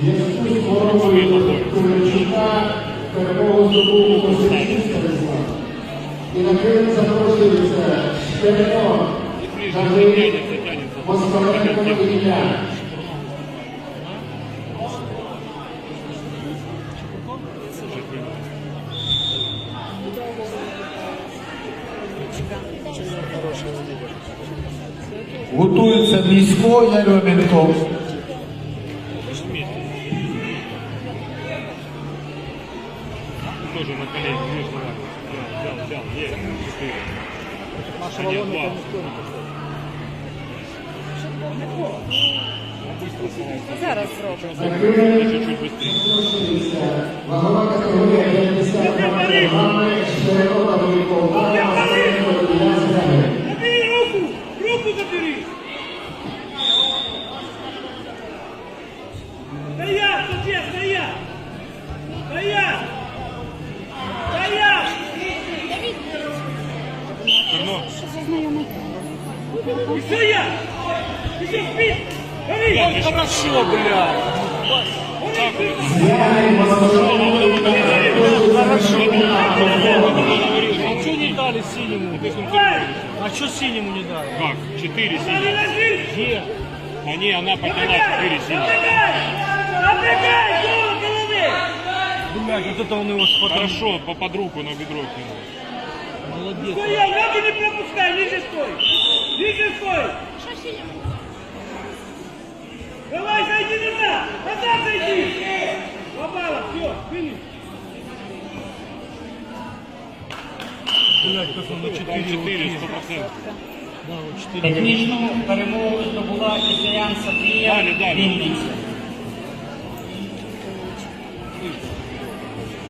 Зв'язку з хворобою Куличука перемогу здобув Костянтин Станислав. І на Крим запрошується Штерко, Давид, Москаленко Ілля. Готується місько Яременко. Тоже на колени. Взял, взял, есть, не. Зараз зробимо. Чуть-чуть быстрее. Хорошо, бля. Москаленко А что не дали синему? А что синему не дали? как? Четыре ложись! Где? А не, она подняла четыре синих. Напрягай! Напрягай! Голову головы! Блядь, вот это он его схватил. Хорошо, по под руку на бедро кинул. Молодец. Стоять, ноги не пропускай, ниже стой! Ниже стой! Давай, зайди назад! Назад зайди! Попало, все, финиш! Блядь, как он на Там 4 четыре, сто процентов. Да, вот 4. Технічну перемогу здобула Ісаян Софія Далі, далі. Вінниця.